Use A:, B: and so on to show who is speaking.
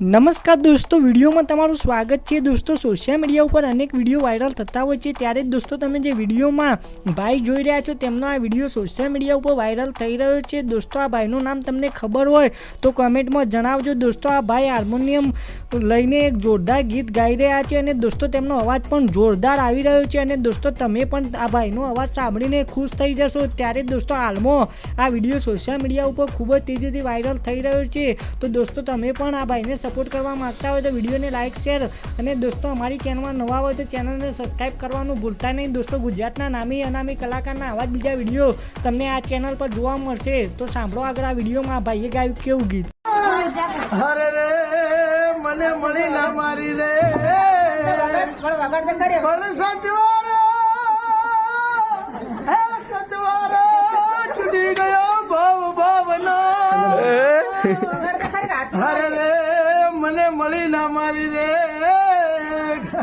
A: નમસ્કાર દોસ્તો, વિડીયોમાં તમારું સ્વાગત છે. દોસ્તો સોશિયલ મીડિયા ઉપર અનેક વીડિયો વાયરલ થતા હોય છે. ત્યારે જ દોસ્તો, તમે જે વિડીયોમાં ભાઈ જોઈ રહ્યા છો, તેમનો આ વીડિયો સોશિયલ મીડિયા ઉપર વાયરલ થઈ રહ્યો છે. દોસ્તો, આ ભાઈનું નામ તમને ખબર હોય તો કમેન્ટમાં જણાવજો. દોસ્તો, આ ભાઈ હાર્મોનિયમ લઈને એક જોરદાર ગીત ગાઈ રહ્યા છે અને દોસ્તો, તેમનો અવાજ પણ જોરદાર આવી રહ્યો છે અને દોસ્તો, તમે પણ આ ભાઈનો અવાજ સાંભળીને ખુશ થઈ જશો. ત્યારે દોસ્તો, હાલમાં આ વીડિયો સોશિયલ મીડિયા ઉપર ખૂબ જ તેજીથી વાયરલ થઈ રહ્યો છે. તો દોસ્તો, તમે પણ આ ભાઈને સપોર્ટ કરવા માગતા હોય તો વિડીયોને લાઇક શેર અને દોસ્તો અમારી ચેનલમાં નવા હોય તો ચેનલને સબસ્ક્રાઇબ કરવાનું ભૂલતા નહીં. દોસ્તો ગુજરાતના નામી અનામી કલાકારના આવા જ બીજા વીડિયો તમને આ ચેનલ પર જોવા મળશે. તો સાંભળો આગળ આ વિડીયોમાં ભાઈએ ગાયું કેવું ગીત.
B: અરે રે મને મળી ના મારી રે. પણ સજવારો હે સજવારો છૂટી ગયો ભાવ ભાવનો અરે રે મને મળી ના મારી રે.